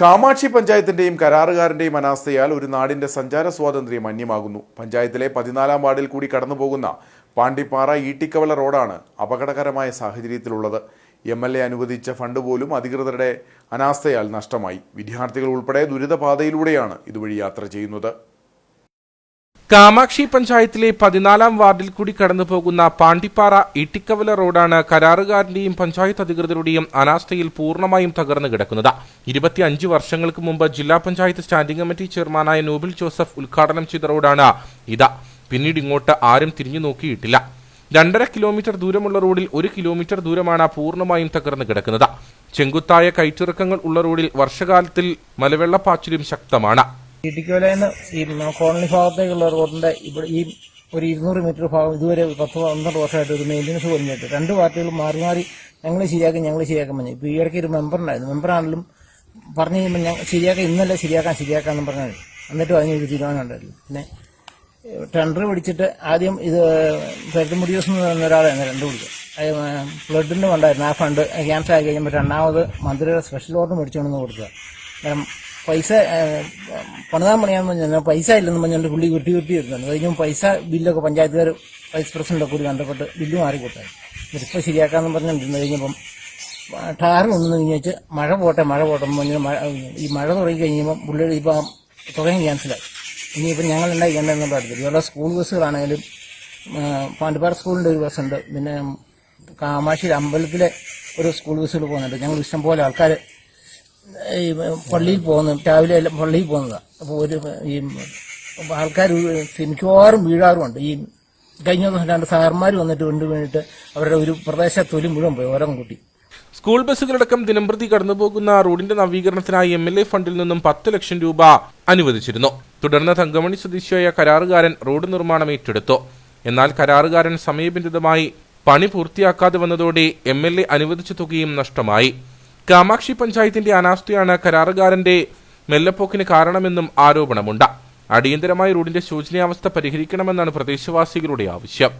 കാമാക്ഷി പഞ്ചായത്തിന്റെയും കരാറുകാരന്റെയും അനാസ്ഥയാൽ ഒരു നാടിന്റെ സഞ്ചാര സ്വാതന്ത്ര്യം അന്യമാകുന്നു. പഞ്ചായത്തിലെ പതിനാലാം വാർഡിൽ കൂടി കടന്നുപോകുന്ന പാണ്ടിപ്പാറ ഈട്ടിക്കവല റോഡാണ് അപകടകരമായ സാഹചര്യത്തിലുള്ളത്. എം എൽ എ അനുവദിച്ച ഫണ്ട് പോലും അധികൃതരുടെ അനാസ്ഥയാൽ നഷ്ടമായി. വിദ്യാർത്ഥികൾ ഉൾപ്പെടെ ദുരിതപാതയിലൂടെയാണ് ഇതുവഴി യാത്ര ചെയ്യുന്നത്. കാമാക്ഷി പഞ്ചായത്തിലെ പതിനാലാം വാർഡിൽ കൂടി കടന്നു പോകുന്ന പാണ്ടിപ്പാറ ഇട്ടിക്കവല റോഡാണ് കരാറുകാരന്റെയും പഞ്ചായത്ത് അധികൃതരുടെയും അനാസ്ഥയിൽ പൂർണമായും തകർന്നു കിടക്കുന്നത്. ഇരുപത്തിയഞ്ച് വർഷങ്ങൾക്ക് മുമ്പ് ജില്ലാ പഞ്ചായത്ത് സ്റ്റാൻഡിംഗ് കമ്മിറ്റി ചെയർമാനായ നോബിൾ ജോസഫ് ഉദ്ഘാടനം ചെയ്ത റോഡാണ് ഇത്. പിന്നീട് ഇങ്ങോട്ട് ആരും തിരിഞ്ഞു നോക്കിയിട്ടില്ല. രണ്ടര കിലോമീറ്റർ ദൂരമുള്ള റോഡിൽ ഒരു കിലോമീറ്റർ ദൂരമാണ് പൂർണമായും തകർന്നു കിടക്കുന്നത്. ചെങ്കുത്തായ കയറ്റിറക്കങ്ങൾ ഉള്ള റോഡിൽ വർഷകാലത്തിൽ മലവെള്ളപ്പാച്ചിലും ശക്തമാണ്. ഇടുക്കിവലയിൽ നിന്ന് ഈ കോളനി ഭാഗത്തേക്കുള്ള റോഡിന്റെ ഇവിടെ ഈ ഒരു ഇരുന്നൂറ് മീറ്റർ ഭാഗം ഇതുവരെ പത്ത് പന്ത്രണ്ട് വർഷമായിട്ട് ഒരു മെയിന്റനൻസ് കുറഞ്ഞിട്ട് രണ്ട് പാർട്ടികളും മാറി മാറി ഞങ്ങൾ ശരിയാക്കി ഞങ്ങൾ ശരിയാക്കാൻ പറഞ്ഞു. ഇപ്പോൾ ഈ ഇടയ്ക്ക് ഒരു മെമ്പറുണ്ടായിരുന്നു മെമ്പറാണെങ്കിലും പറഞ്ഞു കഴിയുമ്പോൾ ഞങ്ങൾ ശരിയാക്കാൻ ഇന്നല്ല ശരിയാക്കാൻ ശരിയാക്കാന്ന് പറഞ്ഞത് എന്നിട്ടും അതിനൊരു തീരുമാനം ഉണ്ടായിരുന്നു. പിന്നെ ടെൻഡർ പിടിച്ചിട്ട് ആദ്യം ഇത് പെരുത്തുമുടി ദിവസം എന്ന് പറയുന്ന ഒരാളായിരുന്നു ടെൻഡർ പിടിച്ചത് ഫ്ലഡിന്റെ ഉണ്ടായിരുന്നു ആ ഫണ്ട് ക്യാൻസൽ ആയി കഴിയുമ്പോൾ രണ്ടാമത് മന്ത്രിയുടെ സ്പെഷ്യൽ ഓർഡർ മേടിച്ചുകൊണ്ടെന്ന് കൊടുത്തത് പൈസ പണിതാൻ പണിയാന്ന് പറഞ്ഞാൽ പൈസ ഇല്ലെന്ന് പറഞ്ഞുകൊണ്ട് പുള്ളി കിട്ടി കിട്ടി വരുന്നുണ്ട് കഴിഞ്ഞാൽ പൈസ ബില്ലൊക്കെ പഞ്ചായത്തുകാർ വൈസ് പ്രസിഡന്റൊക്കെ കൂടി കണ്ടപ്പെട്ട് ബില്ല് മാറി കൊടുത്തായി ഇതിപ്പോൾ ശരിയാക്കാന്ന് പറഞ്ഞുകൊണ്ടിരുന്നു കഴിഞ്ഞപ്പം ടാർ കൊണ്ടു കഴിഞ്ഞാൽ മഴ പോട്ടെ മഴ പോട്ടെ പറഞ്ഞാൽ മഴ ഈ മഴ തുടങ്ങി കഴിഞ്ഞപ്പം പുള്ളിയുടെ ഇപ്പം തുകയും ക്യാൻസലായി. ഇനിയിപ്പം ഞങ്ങൾ ഉണ്ടായിക്കേണ്ടതെന്ന് പറഞ്ഞില്ല ഇവിടെ സ്കൂൾ ബസ്സുകളാണെങ്കിലും പാണ്ടിപ്പാറ സ്കൂളിന്റെ ഒരു ബസ്സുണ്ട്. പിന്നെ കാമാശ്ശേരി അമ്പലത്തിലെ ഒരു സ്കൂൾ ബസ്സുകൾ പോകുന്നുണ്ട്. ഞങ്ങൾ ഇഷ്ടം പോലെ ആൾക്കാർ ഈ പള്ളിയിൽ പോകുന്നു രാവിലെ എല്ലാം പള്ളിയിൽ പോകുന്നതാണ് അപ്പോൾ ഒരു ഈ ആൾക്കാർ മിക്കവാറും വീഴാറുമുണ്ട്. ഈ കഴിഞ്ഞ ദിവസം രണ്ട് സാറന്മാർ വന്നിട്ട് കൊണ്ട് വേണ്ടിയിട്ട് അവരുടെ ഒരു പ്രദേശ തൊലി മുഴുവൻ പോയി ഓരോ കൂട്ടി. സ്കൂൾ ബസ്സുകളടക്കം ദിനംപ്രതി കടന്നുപോകുന്ന റോഡിന്റെ നവീകരണത്തിനായി എം എൽ എ ഫണ്ടിൽ നിന്നും പത്ത് ലക്ഷം രൂപ അനുവദിച്ചിരുന്നു. തുടർന്ന് തങ്കമണി സ്വദേശിയായ കരാറുകാരൻ റോഡ് നിർമ്മാണം ഏറ്റെടുത്തു. എന്നാൽ കരാറുകാരൻ സമയബന്ധിതമായി പണി പൂർത്തിയാക്കാതെ വന്നതോടെ എ അനുവദിച്ച തുകയും നഷ്ടമായി. കാമാക്ഷി പഞ്ചായത്തിന്റെ അനാസ്ഥയാണ് കരാറുകാരന്റെ മെല്ലപ്പോക്കിന് കാരണമെന്നും ആരോപണമുണ്ട്. അടിയന്തരമായി റോഡിന്റെ ശോചനീയാവസ്ഥ പരിഹരിക്കണമെന്നാണ് പ്രദേശവാസികളുടെ ആവശ്യം.